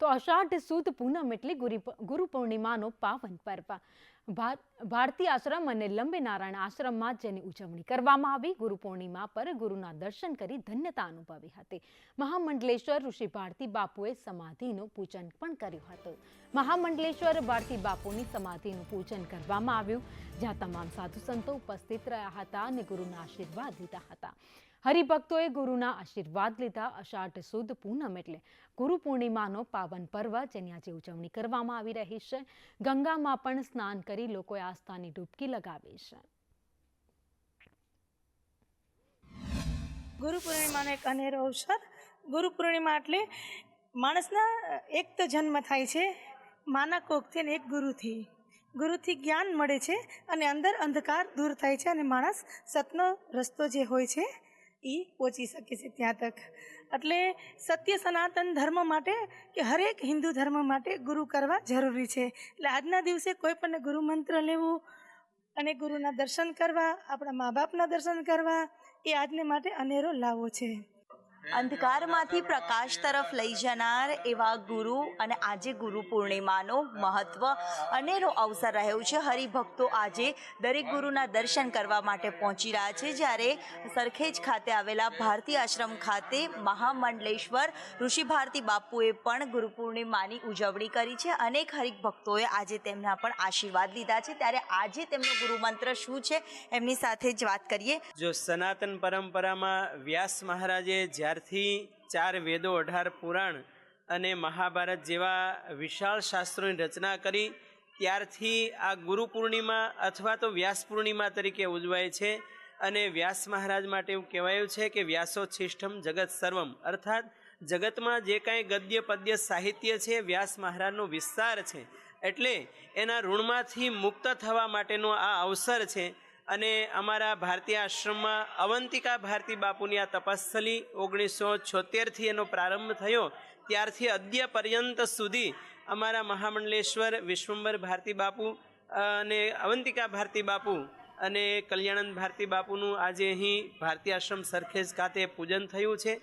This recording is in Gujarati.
તો અષાઢ સુદ પૂનમ એટલે ગુરી પૂર્ણિમાનો પાવન પર્વ. ભારતી આશ્રમ અને લંબી નારાયણ આશ્રમમાં જેની ઉજવણી કરવામાં આવી. ગુરુ પૂર્ણિમા પર ગુરુના દર્શન કરી ધન્યતા અનુભવી હતી. મહામંડલેશ્વર ઋષિ ભારતી બાપુએ સમાધિનું પૂજન પણ કર્યું હતું. મહામંડલેશ્વર ભારતી બાપુની સમાધિનું પૂજન કરવામાં આવ્યું, જ્યાં તમામ સાધુ સંતો ઉપસ્થિત રહ્યા હતા અને ગુરુના આશીર્વાદ લીધા હતા. હરિભક્તોએ ગુરુના આશીર્વાદ લીધા. અષાઢ સુદ પૂનમ એટલે ગુરુ પૂર્ણિમાનો પાવન પર્વ, જેની આજે ઉજવણી કરવામાં આવી રહી છે. ગંગામાં પણ સ્નાન કરી લોકોએ આસ્થાની ડૂબકી લગાવી છે. ગુરુ પૂર્ણિમાનો એક અનેરો અવસર. ગુરુ પૂર્ણિમા એટલે માણસના એક તો જન્મ થાય છે, માના કોકથી અને એક ગુરુથી. ગુરુથી જ્ઞાન મળે છે અને અંદર અંધકાર દૂર થાય છે અને માણસ સતનો રસ્તો જે હોય છે એ પહોંચી શકે છે ત્યાં તક. એટલે સત્ય સનાતન ધર્મ માટે કે હરેક હિન્દુ ધર્મ માટે ગુરુ કરવા જરૂરી છે. એટલે આજના દિવસે કોઈ પણ ગુરુ મંત્ર લેવું અને ગુરુના દર્શન કરવા, આપણા મા બાપના દર્શન કરવા, એ આજને માટે અનેરો લાવો છે. અંધકારમાંથી પ્રકાશ તરફ લઈ જનાર એવા ગુરુ અને આજે ગુરુ પૂર્ણિમાનો મહત્વ અનેરો અવસર રહ્યો છે. હરિભક્તો આજે દરેક ગુરુના દર્શન કરવા માટે પહોંચી રહ્યા છે. જ્યારે સરખેજ ખાતે આવેલા ભારતી આશ્રમ ખાતે મહામંડલેશ્વર ઋષિ ભારતી બાપુએ પણ ગુરુ પૂર્ણિમાની ઉજવણી કરી છે. અનેક હરિભક્તોએ આજે તેમના પણ આશીર્વાદ લીધા છે. ત્યારે આજે તેમનો ગુરુ મંત્ર શું છે? એમની સાથે જ વાત કરીએ. જો સનાતન પરંપરામાં વ્યાસ મહારાજે જ્યારથી ચાર વેદો અઢાર પુરાણ અને મહાભારત જેવા વિશાળ શાસ્ત્રોની રચના કરી, ત્યારથી આ ગુરુ પૂર્ણિમા અથવા તો વ્યાસ પૂર્ણિમા તરીકે ઉજવાય છે અને વ્યાસ મહારાજ માટે એવું કહેવાયું છે કે વ્યાસોચ્છિષ્ટમ જગત સર્વમ. અર્થાત જગતમાં જે કાંઈ ગદ્ય, પદ્ય, સાહિત્ય છે, વ્યાસ મહારાજનો વિસ્તાર છે. એટલે એના ઋણમાંથી મુક્ત થવા માટેનો આ અવસર છે અને અમારા ભારતીય આશ્રમમાં અવંતિકા ભારતી બાપુની આ તપસ્થલી ઓગણીસો છોતેરથી એનો પ્રારંભ થયો. ત્યારથી અદ્ય પર્યંત સુધી અમારા મહામંડલેશ્વર વિશ્વંભર ભારતી બાપુ અને અવંતિકા ભારતી બાપુ અને કલ્યાણંદ ભારતી બાપુનું આજે અહીં ભારતીય આશ્રમ સરખેજ ખાતે પૂજન થયું છે.